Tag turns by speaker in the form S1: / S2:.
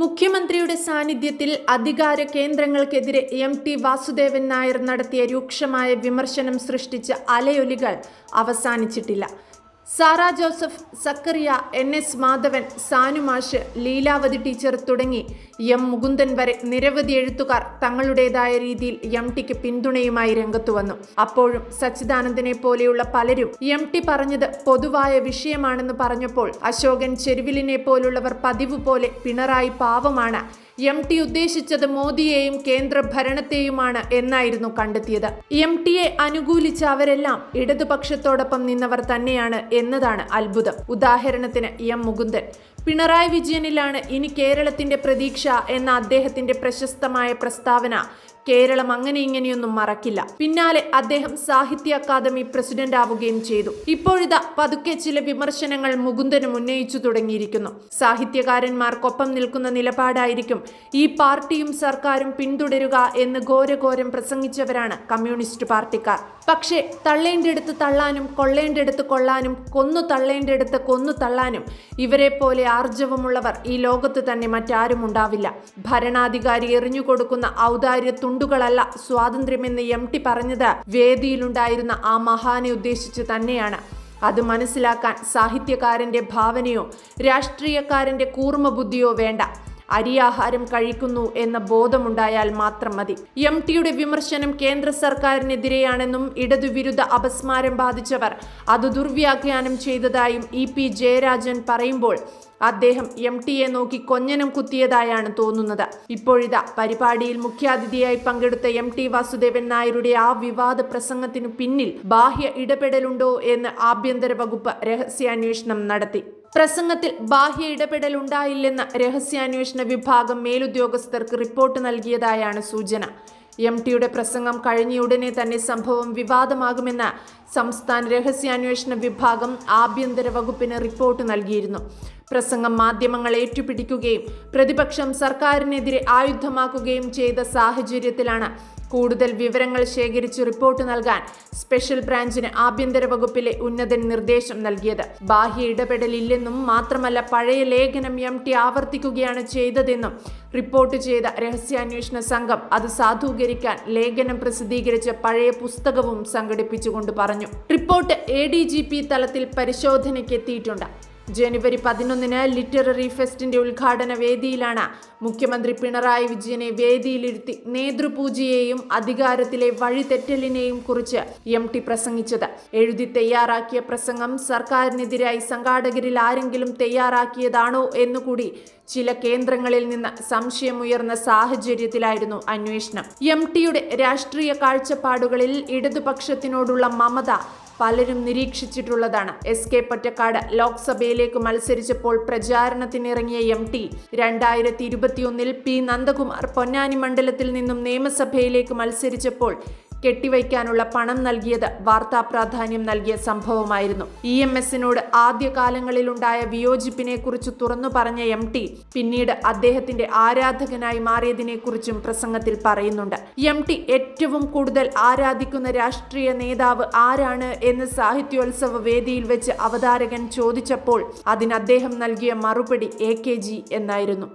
S1: മുഖ്യമന്ത്രിയുടെ സാന്നിധ്യത്തിൽ അധികാര കേന്ദ്രങ്ങൾക്കെതിരെ എം ടി വാസുദേവൻ നായർ നടത്തിയ രൂക്ഷമായ വിമർശനം സൃഷ്ടിച്ച അലയൊലികൾ അവസാനിച്ചിട്ടില്ല. Sara Joseph Zacharia N S Madhavan സാനുമാഷ് Leelavathi teacher തുടങ്ങി എം മുകുന്ദൻ വരെ നിരവധി എഴുത്തുകാർ തങ്ങളുടേതായ രീതിയിൽ എം ടിക്ക് പിന്തുണയുമായി രംഗത്തു വന്നു. അപ്പോഴും സച്ചിദാനന്ദനെ പോലെയുള്ള പലരും എം ടി പറഞ്ഞത് പൊതുവായ വിഷയമാണെന്ന് പറഞ്ഞപ്പോൾ അശോകൻ ചെരുവിലിനെ പോലുള്ളവർ പതിവ് പോലെ പിണറായി പാവമാണ്. എം ടി ഉദ്ദേശിച്ചത് മോദിയെയും കേന്ദ്ര ഭരണത്തെയുമാണ് എന്നായിരുന്നു കണ്ടെത്തിയത്. എം ടിയെ അനുകൂലിച്ച അവരെല്ലാം ഇടതുപക്ഷത്തോടൊപ്പം നിന്നവർ തന്നെയാണ് എന്നതാണ് അത്ഭുതം. ഉദാഹരണത്തിന് എം. മുകുന്ദൻ. പിണറായി വിജയനിലാണ് ഇനി കേരളത്തിന്റെ പ്രതീക്ഷ എന്ന അദ്ദേഹത്തിന്റെ പ്രശസ്തമായ പ്രസ്താവന കേരളം അങ്ങനെ ഇങ്ങനെയൊന്നും മറക്കില്ല. പിന്നാലെ അദ്ദേഹം സാഹിത്യ അക്കാദമി പ്രസിഡന്റ് ആവുകയും ചെയ്തു. ഇപ്പോഴിതാ പതുക്കെ ചില വിമർശനങ്ങൾ മുകുന്ദനും ഉന്നയിച്ചു തുടങ്ങിയിരിക്കുന്നു. സാഹിത്യകാരന്മാർക്കൊപ്പം നിൽക്കുന്ന നിലപാടായിരിക്കും ഈ പാർട്ടിയും സർക്കാരും പിന്തുടരുക എന്ന് ഘോരഘോരം പ്രസംഗിച്ചവരാണ് കമ്മ്യൂണിസ്റ്റ് പാർട്ടിക്കാർ. പക്ഷേ തള്ളേണ്ടടുത്ത് തള്ളാനും കൊള്ളേണ്ടടുത്ത് കൊള്ളാനും കൊന്നു തള്ളേണ്ടടുത്ത് കൊന്നു തള്ളാനും ഇവരെ പോലെ ആർജവമുള്ളവർ ഈ ലോകത്ത് തന്നെ മറ്റാരും ഉണ്ടാവില്ല ഭരണാധികാരി എറിഞ്ഞുകൊടുക്കുന്ന ഔദാര്യ തുണ്ടുകളല്ല സ്വാതന്ത്ര്യമെന്ന് എം ടി പറഞ്ഞത്. വേദിയിലുണ്ടായിരുന്ന ആ മഹാനെ ഉദ്ദേശിച്ച് തന്നെയാണ്. അത് മനസ്സിലാക്കാൻ സാഹിത്യകാരന്റെ ഭാവനയോ രാഷ്ട്രീയക്കാരന്റെ കൂർമ്മ ബുദ്ധിയോ വേണ്ട. അരിയാഹാരം കഴിക്കുന്നു എന്ന ബോധമുണ്ടായാൽ മാത്രം മതി. എം ടിയുടെ വിമർശനം കേന്ദ്ര സർക്കാരിനെതിരെയാണെന്നും ഇടതുവിരുദ്ധ അപസ്മാരം ബാധിച്ചവർ അത് ദുർവ്യാഖ്യാനം ചെയ്തതായും ഇ പി ജയരാജൻ പറയുമ്പോൾ അദ്ദേഹം എം ടിയെ നോക്കി കൊഞ്ഞനം കുത്തിയതായാണ് തോന്നുന്നത്. ഇപ്പോഴിതാ പരിപാടിയിൽ മുഖ്യാതിഥിയായി പങ്കെടുത്ത എം ടി വാസുദേവൻ നായരുടെ ആ വിവാദ പ്രസംഗത്തിനു പിന്നിൽ ബാഹ്യ ഇടപെടലുണ്ടോ എന്ന് ആഭ്യന്തര വകുപ്പ് രഹസ്യാന്വേഷണം നടത്തി. പ്രസംഗത്തിൽ ബാഹ്യ ഇടപെടൽ ഉണ്ടായില്ലെന്ന് രഹസ്യാന്വേഷണ വിഭാഗം മേലുദ്യോഗസ്ഥർക്ക് റിപ്പോർട്ട് നൽകിയതായാണ് സൂചന. എം ടിയുടെ പ്രസംഗം കഴിഞ്ഞയുടനെ തന്നെ സംഭവം വിവാദമാകുമെന്ന് സംസ്ഥാന രഹസ്യാന്വേഷണ വിഭാഗം ആഭ്യന്തര വകുപ്പിന് റിപ്പോർട്ട് നൽകിയിരുന്നു. പ്രസംഗം മാധ്യമങ്ങൾ ഏറ്റുപിടിക്കുകയും പ്രതിപക്ഷം സർക്കാരിനെതിരെ ആയുധമാക്കുകയും ചെയ്ത സാഹചര്യത്തിലാണ് കൂടുതൽ വിവരങ്ങൾ ശേഖരിച്ച് റിപ്പോർട്ട് നൽകാൻ സ്പെഷ്യൽ ബ്രാഞ്ചിന് ആഭ്യന്തര വകുപ്പിലെ ഉന്നതൻ നിർദ്ദേശം നൽകിയത്. ബാഹ്യ ഇടപെടലില്ലെന്നും മാത്രമല്ല പഴയ ലേഖനം എം ടി ആവർത്തിക്കുകയാണ് ചെയ്തതെന്നും റിപ്പോർട്ട് ചെയ്ത രഹസ്യാന്വേഷണ സംഘം അത് സാധൂകരിക്കാൻ ലേഖനം പ്രസിദ്ധീകരിച്ച പഴയ പുസ്തകവും സംഘടിപ്പിച്ചുകൊണ്ട് പറഞ്ഞു. Report A D G P തലത്തിൽ പരിശോധനയ്ക്ക് എത്തിയിട്ടുണ്ട് ജനുവരി പതിനൊന്നിന് ലിറ്റററി ഫെസ്റ്റിന്റെ ഉദ്ഘാടന വേദിയിലാണ്. മുഖ്യമന്ത്രി പിണറായി വിജയനെ വേദിയിലിരുത്തി നേതൃപൂജയെയും അധികാരത്തിലെ വഴിതെറ്റലിനെയും കുറിച്ച് എം ടി പ്രസംഗിച്ചത്. എഴുതി തയ്യാറാക്കിയ പ്രസംഗം സർക്കാരിനെതിരായി സംഘാടകരിൽ ആരെങ്കിലും തയ്യാറാക്കിയതാണോ എന്നുകൂടി ചില കേന്ദ്രങ്ങളിൽ നിന്ന് സംശയമുയർന്ന സാഹചര്യത്തിലായിരുന്നു അന്വേഷണം. എം ടിയുടെ രാഷ്ട്രീയ കാഴ്ചപ്പാടുകളിൽ ഇടതുപക്ഷത്തിനോടുള്ള മമത പലരും നിരീക്ഷിച്ചിട്ടുള്ളതാണ്. എസ് കെ പൊറ്റക്കാട് ലോക്സഭയിലേക്ക് മത്സരിച്ചപ്പോൾ പ്രചാരണത്തിനിറങ്ങിയ എം ടി രണ്ടായിരത്തി ഇരുപത്തിയൊന്നിൽ പി. നന്ദകുമാർ പൊന്നാനി മണ്ഡലത്തിൽ നിന്നും നിയമസഭയിലേക്ക് മത്സരിച്ചപ്പോൾ കെട്ടിവയ്ക്കാനുള്ള പണം നൽകിയത് വാർത്താ പ്രാധാന്യം നൽകിയ സംഭവമായിരുന്നു. ഇ എം എസിനോട് ആദ്യകാലങ്ങളിലുണ്ടായ വിയോജിപ്പിനെ കുറിച്ച് തുറന്നു പറഞ്ഞ എം ടി പിന്നീട് അദ്ദേഹത്തിന്റെ ആരാധകനായി മാറിയതിനെക്കുറിച്ചും പ്രസംഗത്തിൽ പറയുന്നുണ്ട്. എം ടി ഏറ്റവും കൂടുതൽ ആരാധിക്കുന്ന രാഷ്ട്രീയ നേതാവ് ആരാണ് എന്ന് സാഹിത്യോത്സവ വേദിയിൽ വെച്ച് അവതാരകൻ ചോദിച്ചപ്പോൾ അതിന് അദ്ദേഹം നൽകിയ മറുപടി എ കെ ജി എന്നായിരുന്നു.